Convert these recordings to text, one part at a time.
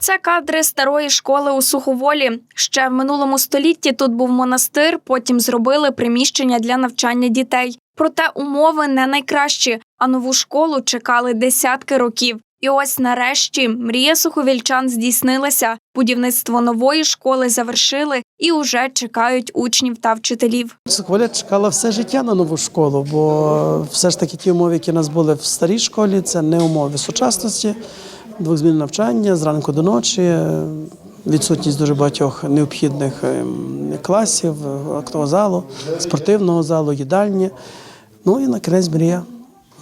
Це кадри старої школи у Суховолі. Ще в минулому столітті тут був монастир, потім зробили приміщення для навчання дітей. Проте умови не найкращі, а нову школу чекали десятки років. І ось нарешті мрія суховільчан здійснилася. Будівництво нової школи завершили і уже чекають учнів та вчителів. Соколя чекала все життя на нову школу, бо все ж таки ті умови, які у нас були в старій школі, це не умови сучасності, двохзмінне навчання зранку до ночі, е, відсутність дуже багатьох необхідних ем, класів, е, актового залу, спортивного залу, їдальні. Ну і на кінець мрія.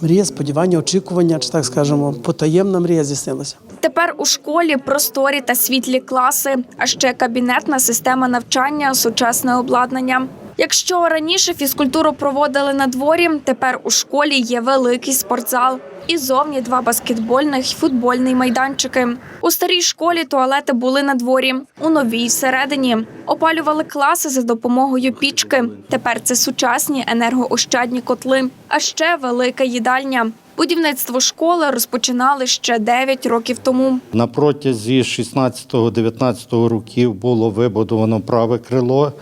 Мрія, сподівання, очікування, чи так скажемо, потаємна мрія здійснилася. Тепер у школі просторі та світлі класи, а ще кабінетна система навчання, сучасне обладнання. Якщо раніше фізкультуру проводили на дворі, тепер у школі є великий спортзал. І зовні два баскетбольних й футбольний майданчики. У старій школі туалети були на дворі, у новій всередині. Опалювали класи за допомогою пічки. Тепер це сучасні енергоощадні котли, а ще велика їдальня. Будівництво школи розпочинали ще 9 років тому. На протязі 16-19 років було вибудовано праве крило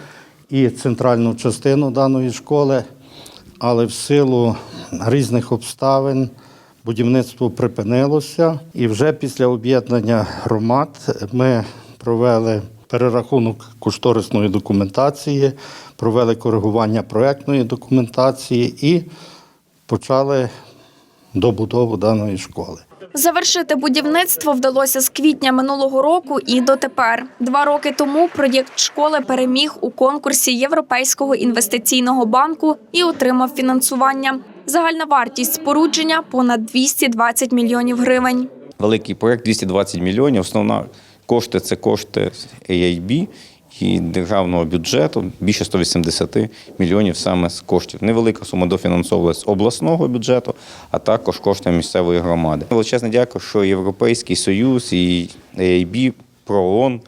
і центральну частину даної школи, але в силу різних обставин будівництво припинилося. І вже після об'єднання громад ми провели перерахунок кошторисної документації, провели коригування проектної документації і почали добудову даної школи. Завершити будівництво вдалося з квітня минулого року і дотепер. Два роки тому проєкт школи переміг у конкурсі Європейського інвестиційного банку і отримав фінансування. Загальна вартість спорудження понад 220 мільйонів гривень. Великий проект 220 мільйонів. Основна кошти це кошти AIB і державного бюджету. Більше 180 мільйонів саме з коштів. Невелика сума дофінансовувалась з обласного бюджету, а також кошти місцевої громади. Величезне дякую, що Європейський Союз і AIB, ПРООН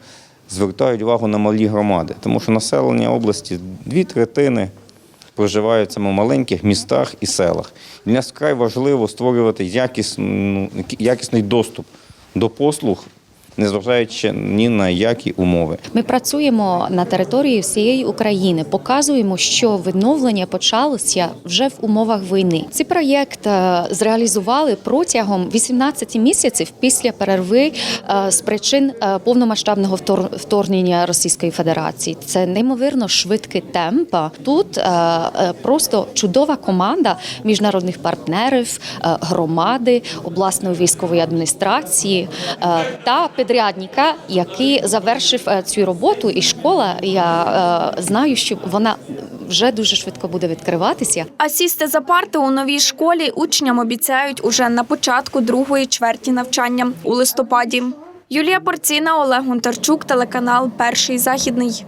звертають увагу на малі громади, тому що населення області дві третини проживають саме в маленьких містах і селах. Для нас вкрай важливо створювати якісну, якісний доступ до послуг, незважаючи ні на які умови. Ми працюємо на території всієї України, показуємо, що відновлення почалося вже в умовах війни. Цей проєкт е, зреалізували протягом 18 місяців після перерви е, з причин е, повномасштабного вторгнення Російської Федерації. Це неймовірно швидкий темп. Тут просто чудова команда міжнародних партнерів, громади, обласної військової адміністрації та підрядника, який завершив е, цю роботу. І школа, я е, знаю, що вона вже дуже швидко буде відкриватися. А сісти за парти у новій школі учням обіцяють уже на початку другої чверті навчання у листопаді. Юлія Порціна, Олег Гонтарчук, телеканал Перший західний.